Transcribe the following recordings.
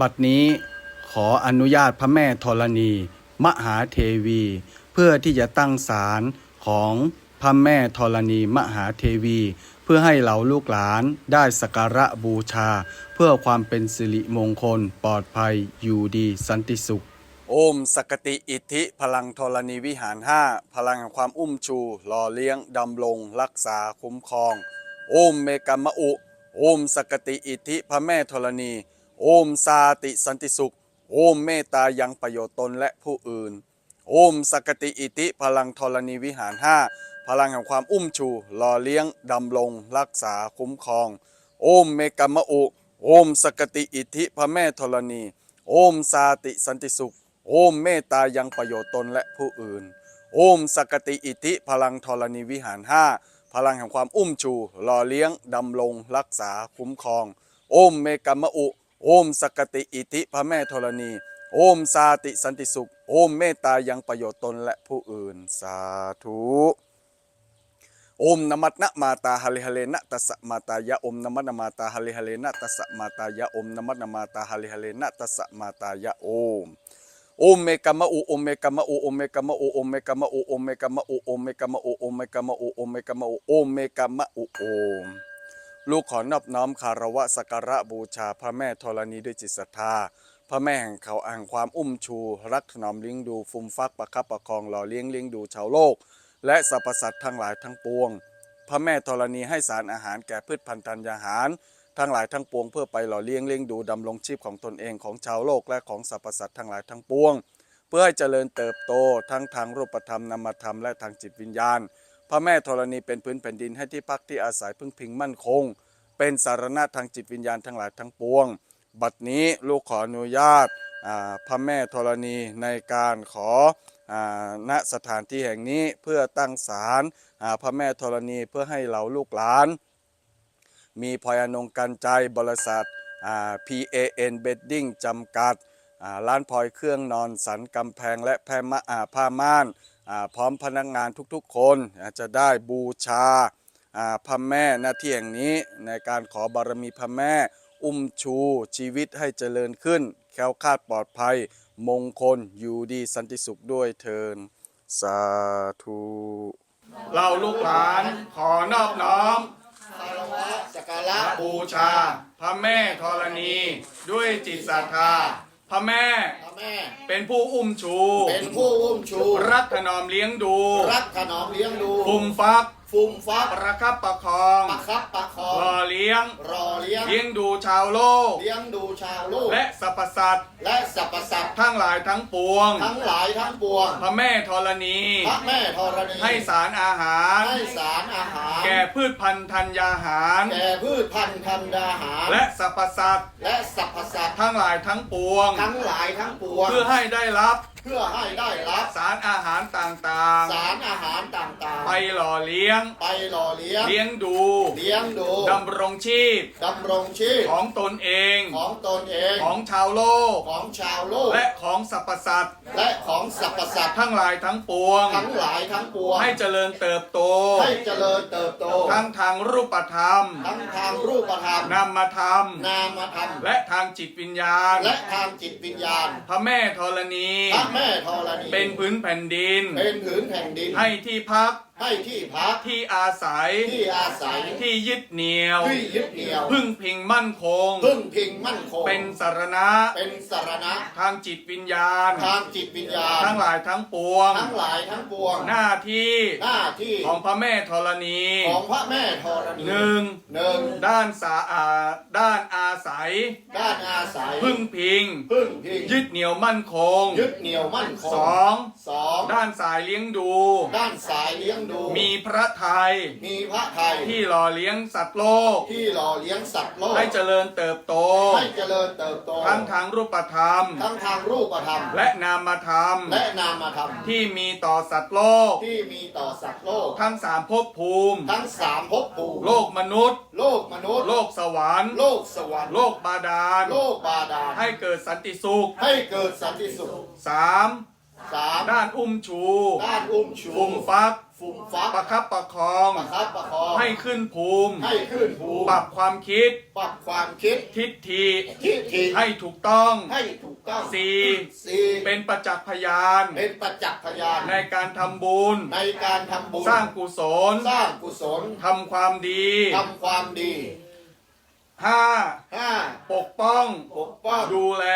บัดนี้ขออนุญาตพระแม่ธรณี มหาเทวี เพื่อที่จะตั้งศาลของพระแม่ธรณีมหาเทวี เพื่อให้เหล่าลูกหลานได้สักการะบูชา เพื่อความเป็นสิริมงคลปลอดภัยอยู่ดีสันติสุข โอมสกติอิทธิพลังธรณีวิหารห้าพลังแห่งความอุ้มชูหล่อเลี้ยงดำรงรักษาคุ้มครอง โอมเมกามะอุ โอมสกติอิทธิพระแม่ธรณี โอมสาติสันติสุข โอมเมตตายังประโยชน์ตนและผู้อื่น โอมสกติอิทธิพลังธรณีวิหารห้าพลังแห่งความอุ้มชูหล่อเลี้ยงดำรงรักษาคุ้มครอง โอมเมกามะอุ โอมสกติอิทิพระแม่ธรณี โอมสาติสันติสุข โอมเมตตายังประโยชน์ตนและผู้อื่น โอมสกติอิทิพลังธรณีวิหารห้าพลังแห่งความอุ้มชูหล่อเลี้ยงดำรงรักษาคุ้มครอง โอมเมกามะอุ โอมสกติอิทธิพระแม่ธรณี โอมสาติสันติสุข โอมเมตตายังประโยชน์ตนและผู้อื่นสาธุโอมนมัตนะมาตาฮะเลฮะเลนะตัสมาตายะโอมนมัตนะมาตาฮะเลฮะเลนะตัสมาตายะโอมนมัตนะมาตาฮะเลฮะเลนะตัสมาตายะโอมโอมเมกามะโอโอมเมกามะโอโอมเมกามะโอโอมเมกามะโอโอมเมกามะโอโอมเมกามะโอโอมเมกามะโอโอมเมกามะอุโอมเมกามะอุโอม ลูกขอนอบน้อมคารวะสักการะบูชาพระแม่ธรณีด้วยจิตศรัทธา พระแม่แห่งเขาอ่างความอุ้มชู รักถนอมเลี้ยงดูฟุมฟักประคับประคองหล่อเลี้ยงเลี้ยงดูชาวโลก และสรรพสัตว์ทั้งหลายทั้งปวง พระแม่ธรณีให้สารอาหารแก่พืชพันธุ์ธัญญาหาร ทั้งหลายทั้งปวงเพื่อไปหล่อเลี้ยงเลี้ยงดูดำรงชีพของตนเองของชาวโลกและของสรรพสัตว์ทั้งหลายทั้งปวง เพื่อให้เจริญเติบโตทั้งทางรูปธรรมนามธรรมและทางจิตวิญญาณ พระแม่ธรณีเป็นพื้นแผ่นดินให้ที่พักที่อาศัยพึ่งพิงมั่นคง เป็นสารณะทางจิตวิญญาณทั้งหลายทั้งปวง บัดนี้ลูกขออนุญาตพระแม่ธรณีในการขอณสถานที่แห่งนี้เพื่อตั้งศาลพระแม่ธรณีเพื่อให้เหล่าลูกหลาน มีพยอนงกันใจบริษัทอ่า PAN Bedding จำกัด ร้านพลอยเครื่องนอนสันกำแพงและแพมะอ่าผ้าม่าน พร้อมพนักงานทุกๆ คนจะได้บูชาพระแม่หน้าที่แห่งนี้ในการขอบารมีพระแม่ อุ้มชูชีวิตให้เจริญขึ้น แคล้วคลาดปลอดภัย มงคลอยู่ดีสันติสุขด้วยเทินสาธุเราลูกหลานขอนอบน้อมสักการะบูชา พระแม่ธรณี ด้วยจิตศรัทธา พระแม่พระแม่ เป็นผู้อุ้มชู เป็นผู้อุ้มชู รักถนอมเลี้ยงดู รักถนอมเลี้ยงดูฟุมฟัก ฟุ่มฟักประคับประคองประคับประคองหล่อเลี้ยงรอเลี้ยงเลี้ยงดูชาวโลก เลี้ยงดูชาวโลก และสรรพสัตว์และสรรพสัตว์ทั้งหลายทั้งปวง ทั้งหลายทั้งปวง พระแม่ธรณี พระแม่ธรณี ให้สารอาหาร ให้สารอาหาร แก่พืชพันธุ์ธัญญาหาร แก่พืชพันธุ์ธัญญาหาร และสรรพสัตว์และสรรพสัตว์ทั้งหลายทั้งปวง ทั้งหลายทั้งปวง เพื่อให้ได้รับเพื่อให้ได้รับ สารอาหารต่างสารอาหารต่างๆไปหล่อเลี้ยงๆไปหล่อเลี้ยง เลี้ยงดูเลี้ยงดูดำรงชีพดำรงชีพของตนเอง ของตนเอง ของชาวโลก ของชาวโลก และของสรรพสัตว์และของสรรพสัตว์ทั้งหลายทั้งปวง ทั้งหลายทั้งปวง ให้เจริญเติบโต ให้เจริญเติบโต ทั้งทางรูปธรรม ทั้งทางรูปธรรม นามธรรม นามธรรม และทางจิตวิญญาณ และทางจิตวิญญาณ พระแม่ธรณี พระแม่ธรณีเป็นพื้นแผ่นดิน เป็นผืนแผ่นดินให้ที่พัก ให้ที่พักที่อาศัยที่อาศัยที่ยึดเหนี่ยว ที่ยึดเหนี่ยว พึ่งพิงมั่นคง พึ่งพิงมั่นคง เป็นสารณะ เป็นสารณะ ทางจิตวิญญาณ ทางจิตวิญญาณ ทั้งหลายทั้งปวง ทั้งหลายทั้งปวง หน้าที่ หน้าที่ ของพระแม่ธรณี ของพระแม่ธรณีหนึ่งหนึ่งด้านสาอาด้านอาศัย ด้านอาศัย พึ่งพิง พึ่งพิง ยึดเหนี่ยวมั่นคง ยึดเหนี่ยวมั่นคงสองสองด้านสายเลี้ยงดู ด้านสายเลี้ยงดูมีพระไทยมีพระไทยที่หล่อเลี้ยงสัตว์โลก ที่หล่อเลี้ยงสัตว์โลก ให้เจริญเติบโต ให้เจริญเติบโต ทั้งทางรูปธรรม ทั้งทางรูปธรรม และนามธรรม และนามธรรม ที่มีต่อสัตว์โลก ที่มีต่อสัตว์โลก ทั้งสามภพภูมิ ทั้งสามภพภูมิ โลกมนุษย์ โลกมนุษย์ โลกสวรรค์ โลกสวรรค์ โลกบาดาล โลกบาดาล ให้เกิดสันติสุข ให้เกิดสันติสุขสามสามด้านอุ้มชู ด้านอุ้มชู ฟุ่มฟัก ฝุ่มฟักประคับประคอง ประคับประคองให้ขึ้นภูมิ ให้ขึ้นภูมิปรับความคิด ปรับความคิด ทิฏฐิทิฏฐิให้ถูกต้องให้ถูกต้องสี่สี่เป็นประจักษ์พยาน เป็นประจักษ์พยาน ในการทำบุญ ในการทำบุญ สร้างกุศล สร้างกุศลทำความดีทำความดี ห้าห้าปกป้อง ปกป้องดูแล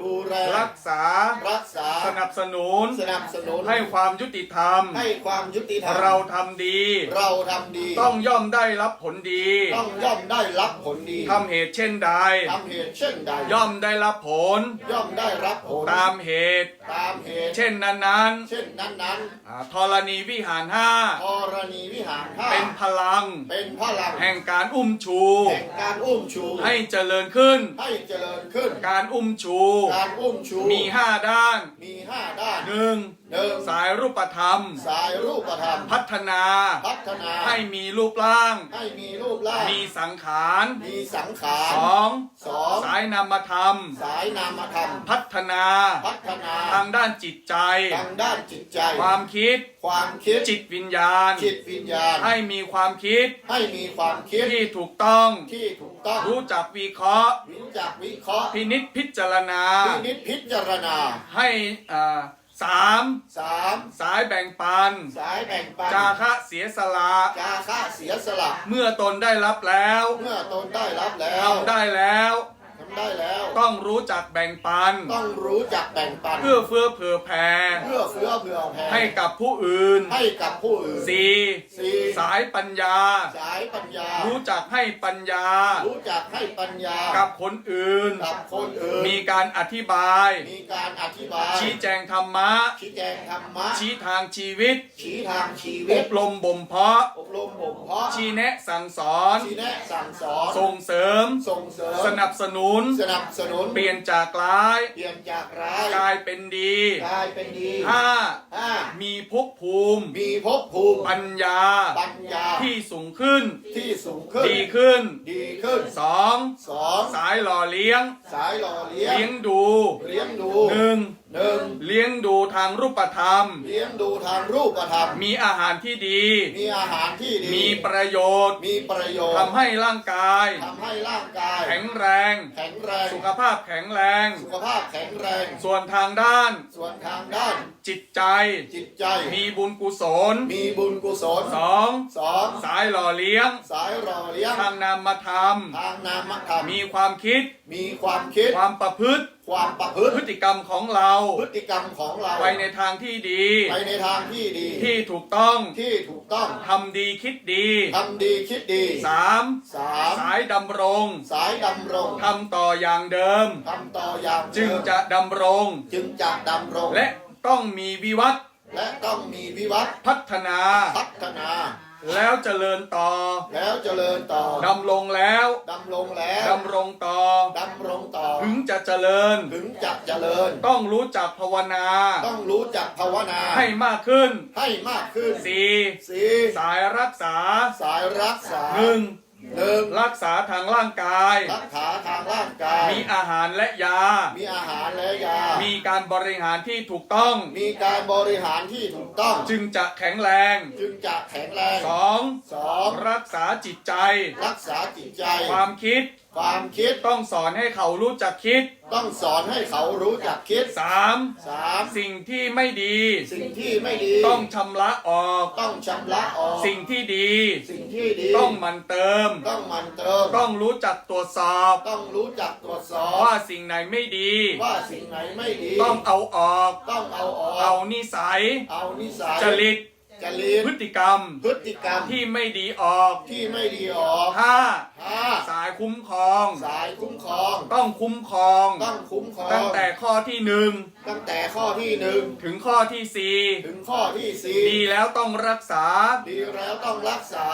ดูแลรักษา รักษา สนับสนุน สนับสนุน ให้ความยุติธรรม ให้ความยุติธรรม เราทำดี เราทำดี ต้องย่อมได้รับผลดี ต้องย่อมได้รับผลดีทำเหตุเช่นใดทำเหตุเช่นใด ย่อมได้รับผล ย่อมได้รับผล ตามเหตุ ตามเหตุ เช่นนั้นเช่นนั้นนั้นๆอ่าธรณีวิหารห้าธรณีวิหารห้าเป็นพลัง เป็นพลัง แห่งการอุ้มชู แห่งการอุ้มชู ให้เจริญขึ้น ให้เจริญขึ้น การอุ้มชู การอุ้มชู มีห้าด้าน มีห้าด้านหนึ่ง หนึ่งสายรูปธรรม สายรูปธรรม พัฒนาพัฒนา ให้มีรูปร่าง ให้มีรูปร่าง มีสังขาร มีสังขารสองสองสายนามธรรม สายนามธรรม พัฒนา พัฒนา ทางด้านจิตใจ ทางด้านจิตใจ ความคิด ความคิด จิตวิญญาณ จิตวิญญาณ ให้มีความคิด ให้มีความคิด ที่ถูกต้อง ที่ถูกต้อง รู้จักวิเคราะห์ รู้จักวิเคราะห์ พินิษพิจารณา พินิจพิจารณา ให้อ่า สามสามสายแบ่งปัน สายแบ่งปัน จาคะเสียสละ จาคะเสียสละ เมื่อตนได้รับแล้ว เมื่อตนได้รับแล้วทำได้แล้วทำ ได้แล้ว ต้องรู้จักแบ่งปัน ต้องรู้จักแบ่งปัน เพื่อเฟื้อเผื่อแผ่เพื่อเฟื้อเผื่อแผ่ให้กับผู้อื่นให้กับผู้อื่นสี่สี่สายปัญญา สายปัญญา รู้จักให้ปัญญา รู้จักให้ปัญญา กับคนอื่น กับคนอื่น มีการอธิบาย มีการอธิบาย ชี้แจงธรรมะ ชี้แจงธรรมะ ชี้ทางชีวิต ชี้ทางชีอวิตบรมบ่มเพาะอบ รมบ่มเพาะชี้แนะสั่งสอนชี้แนะสั่งสอนส่งเสริม ส่งเสริมสนับสนุน สนับสนุนเปลี่ยนจากร้าย เปลี่ยนจากร้ายกลายเป็นดีกลายเป็นดีห้าห้ามีภพภูมิ มีภพภูมิปัญญา ปัญญาที่สูงขึ้น ที่สูงขึ้น ดีขึ้น ดีขึ้นสองสองสายหล่อเลี้ยง สายหล่อเลี้ยเลี้ยงงดู เลี้ยงดูหนึ่ง หนึ่งเลี้ยงดูทางรูปธรรม เลี้ยงดูทางรูปธรรม มีอาหารที่ดี มีอาหารที่ดี มีประโยชน์ มีประโยชน์ทำให้ร่างกายทำให้ร่างกาย แข็งแรง แข็งแรง สุขภาพแข็งแรง สุขภาพแข็งแรง ส่วนทางด้าน ส่วนทางด้าน จิตใจ จิตใจ มีบุญกุศล มีบุญกุศลสองสองสายหล่อเลี้ยง สายหล่อเลี้ยง ทางนามธรรม ทางนามธรรม มีความคิด มีความคิด ความประพฤติ ความประพฤติพฤติกรรมของเราพฤติกรรมของเราไปในทางที่ดี ไปในทางที่ดี ที่ถูกต้องที่ถูกต้องทำดีคิดดีทำดีคิดดีสามสามสายดำรง สายดำรงทำต่ออย่างเดิมทำต่ออย่างเดิมจึงจะดำรง จึงจะดำรง และต้องมีวิวัฒน์และต้องมีวิวัฒน์พัฒนาพัฒนาแล้วเจริญต่อ แล้วเจริญต่อ ดำรงแล้ว ดำรงแล้ว ดำรงต่อ ดำรงต่อ ถึงจะเจริญ ถึงจะเจริญ ต้องรู้จักภาวนา ต้องรู้จักภาวนา ให้มากขึ้น ให้มากขึ้นสี่สี่สายรักษา สายรักษาหนึ่งหนึ่งรักษาทางร่างกาย รักษาทางร่างกาย มีอาหารและยา มีอาหารและยา มีการบริหารที่ถูกต้อง มีการบริหารที่ถูกต้อง จึงจะแข็งแรง จึงจะแข็งแรงสองสองรักษาจิตใจ รักษาจิตใจ ความคิด ความคิดต้องสอนให้เขารู้จักคิดต้องสอนให้เขารู้จักคิด สามสามสิ่งที่ไม่ดี สิ่งที่ไม่ดี ต้องชำระออก ต้องชำระออก สิ่งที่ดี สิ่งที่ดี ต้องหมันเติม ต้องหมันเติม ต้องรู้จักตรวจสอบ ต้องรู้จักตรวจสอบ ว่าสิ่งไหนไม่ดี ว่าสิ่งไหนไม่ดี ต้องเอาออก ต้องเอาออก เอานิสัย เอานิสัยจริตจริตพฤติกรรม พฤติกรรมที่ไม่ดีออก ที่ไม่ดีออกห้าห้า สายคุ้มครอง สายคุ้มครอง ต้องคุ้มครอง ต้องคุ้มครอง ตั้งแต่ข้อที่หนึ่งตั้งแต่ข้อที่หนึ่งถึงข้อที่สี่ถึงข้อที่สี่ดีแล้วต้องรักษา ดีแล้วต้องรักษา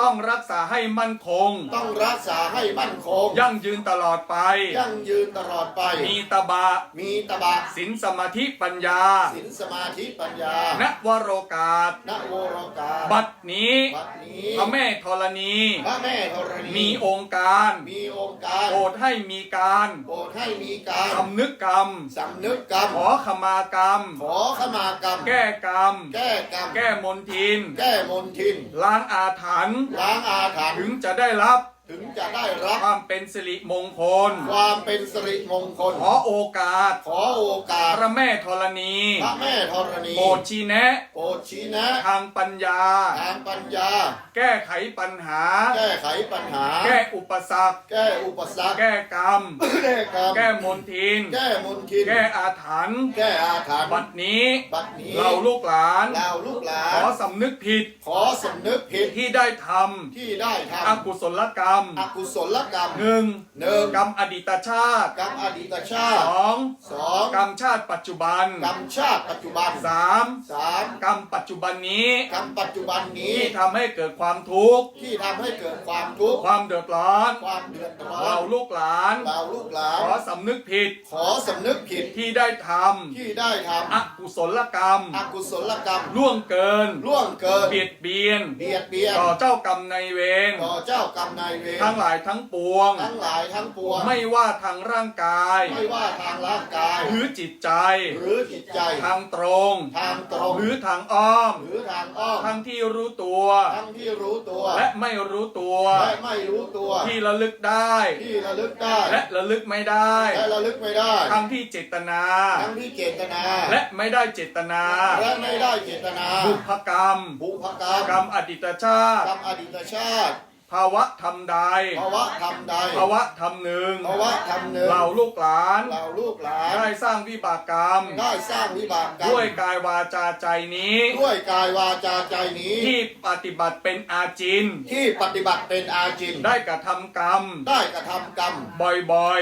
ต้องรักษาให้มั่นคง ต้องรักษาให้มั่นคง ยั่งยืนตลอดไป ยั่งยืนตลอดไป มีตบะ มีตบะสินสมาธิปัญญาศีลสมาธิปัญญาณวโรกาสณโวรกา บัดนี้บัดนี้พระแม่ธรณีพระแม่ธรณีมีองค์การมีองค์การโปรดให้มีการโปรดให้มีการสำนึกกรรมสำนึกกรรมขอขมากรรม ขอขมากรรม แก้กรรม แก้กรรม แก้มนทิน แก้มนทิน ล้างอาถรรพ์ล้างอาถรรพ์ถึงจะได้รับ ถึงจะได้รับ ความเป็นสิริมงคล ความเป็นสิริมงคล ขอโอกาส ขอโอกาส พระแม่ธรณี พระแม่ธรณีโปรดชี้แนะ โปรดชี้แนะ ทางปัญญา ทางปัญญา แก้ไขปัญหา แก้ไขปัญหา แก้อุปสรรค แก้อุปสรรค แก้กรรม แก้กรรม แก้มนทิน แก้มนทิน แก้อาถรรพ์ แก้อาถรรพ์บัดนี้บัดนี้ เราลูกหลาน เราลูกหลาขอนสำนึกผิด ขอสำนึกผิดที่ได้ทที่ได้ทำอกุศลกรรมำอกุศลกรรมหนึ่งหนึ่งกรรมอดีตชาติกรรมอดีตชาสติองสองกรรมชาติปัจจุบันกรรมชาติปัจจุบันสามสามกรรมปัจจุบันนี้กรรมปัจจุบันนี้ที่ทำให้เกิดความทุกข์ที่ทำให้เกิดความทุกข์ความเดือดร้อนความเดือดร้อเรานลูกหลานเราลูกหลานขอสำนึกผิด ขอสำนึกผิดที่ได้ทที่ได้ทำอกุศลกรรมำอกุศลกรรมล่วงเกินล่วงเกินเบียดเบียนเบียดเบียนต่อเจ้ากรรมนายเวรต่อเจ้ากรรมนายเวรทั้งหลายทั้งปวง ทั้งหลายทั้งปวง ไม่ว่าทางร่างกาย ไม่ว่าทางร่างกาย หรือจิตใจ หรือจิตใจ ทางตรง ทางตรง หรือทางอ้อม หรือทางอ้อม ทั้งที่รู้ตัว ทั้งที่รู้ตัว และไม่รู้ตัว และไม่รู้ตัว ที่ระลึกได้ ที่ระลึกได้ และระลึกไม่ได้ และระลึกไม่ได้ ทั้งที่เจตนา ทั้งที่เจตนา และไม่ได้เจตนา และไม่ได้เจตนาบุพกรรมบุพกรรม กรรมอดีตชาติ กรรมอดีตชาติ ภาวะธรรมใด ภาวะธรรมใดภาวะธรรมหนึ่งภาวะธรรมหนึ่งเราลูกหลานเราลูกหลานได้สร้างวิบากกรรม ได้สร้างวิบากกรรมด้วยกายวาจาใจนี้ ด้วยกายวาจาใจนี้ ที่ปฏิบัติเป็นอาจิน ที่ปฏิบัติเป็นอาจิน ได้กระทำกรรม ได้กระทำกรรม บ่อยบ่อย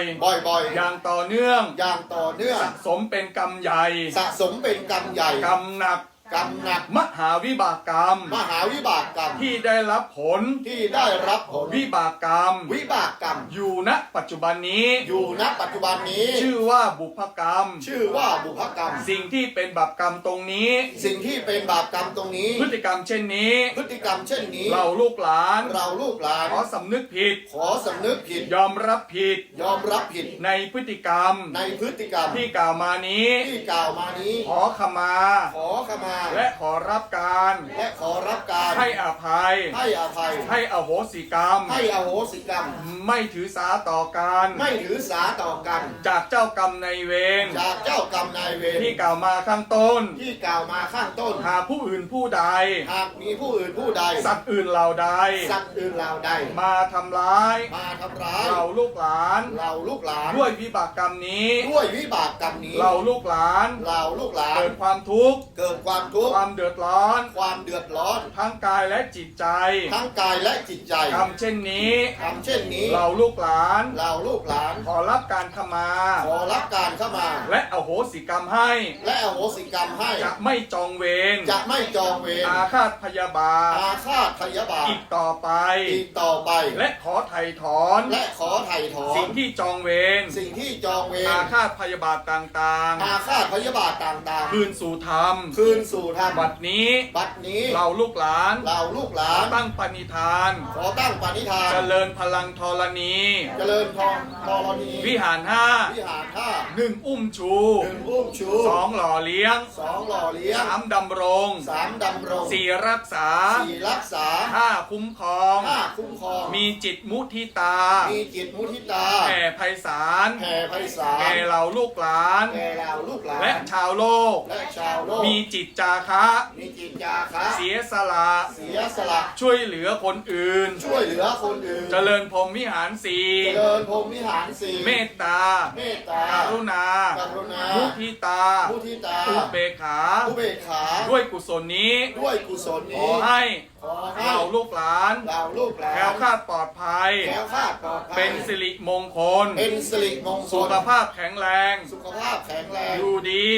ๆ อย่างต่อเนื่องๆอย่างต่อเนื่อง สะสมเป็นกรรมใหญ่ สะสมเป็นกรรมใหญ่ กรรมหนัก กรรมหนัก มหาวิบากกรรม มหาวิบากกรรมที่ได้รับผลที่ได้รับผลวิบากกรรม วิบากกรรม อยู่ณปัจจุบันนี้ อยู่ณปัจจุบันนี้ ชื่อว่าบุพกรรม ชื่อว่าบุพกรรม สิ่งที่เป็นบาปกรรมตรงนี้ สิ่งที่เป็นบาปกรรมตรงนี้ พฤติกรรมเช่นนี้ พฤติกรรมเช่นนี้ เราลูกหลาน เราลูกหลาน ขอสำนึกผิด ขอสำนึกผิด ยอมรับผิด ยอมรับผิด ในพฤติกรรม ในพฤติกรรมที่กล่าวมานี้ ที่กล่าวมานี้ ขอขมา ขอขมาและขอรับการและขอรับการให้อภัย ให้อภัย ให้อโหสิกรรม ให้อโหสิกรรม ไม่ถือสาต่อกัน ไม่ถือสาต่อกัน จากเจ้ากรรมในายเวร จากเจ้ากรรมนายเวรที่กล่าวมาข้างต้น ที่กล่าวมาข้างต้น หากผู้อื่นผู้ใด หากมีผู้อื่นผู้ใด สัตว์อื่นเหล่าใด สัตว์อื่นเหล่าใด มาทำร้าย มาทำร้าย เราลูกหลาน เราลูกหลาน ด้วยวิบากกรรมนี้ ด้วยวิบากกรรมนี้ เราลูกหลาน เราลูกหลาน เกิดความทุกข์ เกิดความทุกข์ความเดือดร้อน ความเดือดร้อนทั้งกายและจิตใจ ทั้งกายและจิตใจทำเช่นนี้ทำเช่นนี้เราลูกหลาน เราลูกหลาน ขอรับการขมาขอรับการเข้ามา และอโหสิกรรมให้ และอโหสิกรรมให้ จะไม่จองเวร จะไม่จองเวร อาฆาตพยาบาท อาฆาตพยาบาท อีกต่อไป อีกต่อไป และขอไถ่ถอน และขอไถ่ถอน สิ่งที่จองเวร สิ่งที่จองเวร อาฆาตพยาบาทต่างอาฆาตพยาบาทต่างๆ คืนสู่ธรรมๆคืนสู่ธรรมบัดนี้บัดนี้เราลูกหลานเราลูกหลานตั้งปณิธาน ขอตั้งปณิธาน เจริญพลังธรณี เจริญทองธรณี วิหารห้าวิหารท่าหนึ่งอุ้มชูหนึ่งอุ้มชูสองหล่อเลี้ยงสองหล่อเลี้ยงสามดำรงสามดำรงสี่รักษาสี่รักษาห้าคุ้มครองห้าคุ้มครองมีจิตมุทิตา มีจิตมุทิตาแผ่ไพศาลแผ่ไพศาลแก่เหล่าลูกหลานแก่เราลูกหลานและชาวโลกและชาวโลกมีจิตจาคะมีจิตจาคะเสียสละเสียสละช่วยเหลือคนอื่น ช่วยเหลือคนอื่น เจริญพรหมวิหารสีเจริญพรหมวิหารสี่เมตตาเมตตาการุณากรุณามุทิตามุทิตาอุเบกขาอุเบกขาด้วยกุศลนี้ ด้วยกุศลขนี้อให้ขอให้เราลูกหลานเราลูกหลานแคล้วคลาดปลอดภัยแคล้วคลาดปลอดภัย เป็นสิริมงคล เป็นสิริมงคล สุขภาพแข็งแรง สุขภาพแข็งแรง อยู่ดี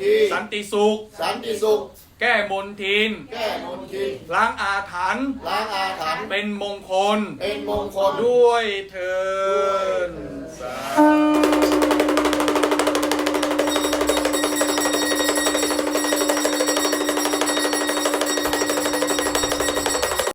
อยู่ดีสันติสุข สันติสุข แก้มนทิน แก้มนทิน ล้างอาถรรพ์ ล้างอาถรรพ์ เป็นมงคล เป็นมงคล ด้วยเถินสา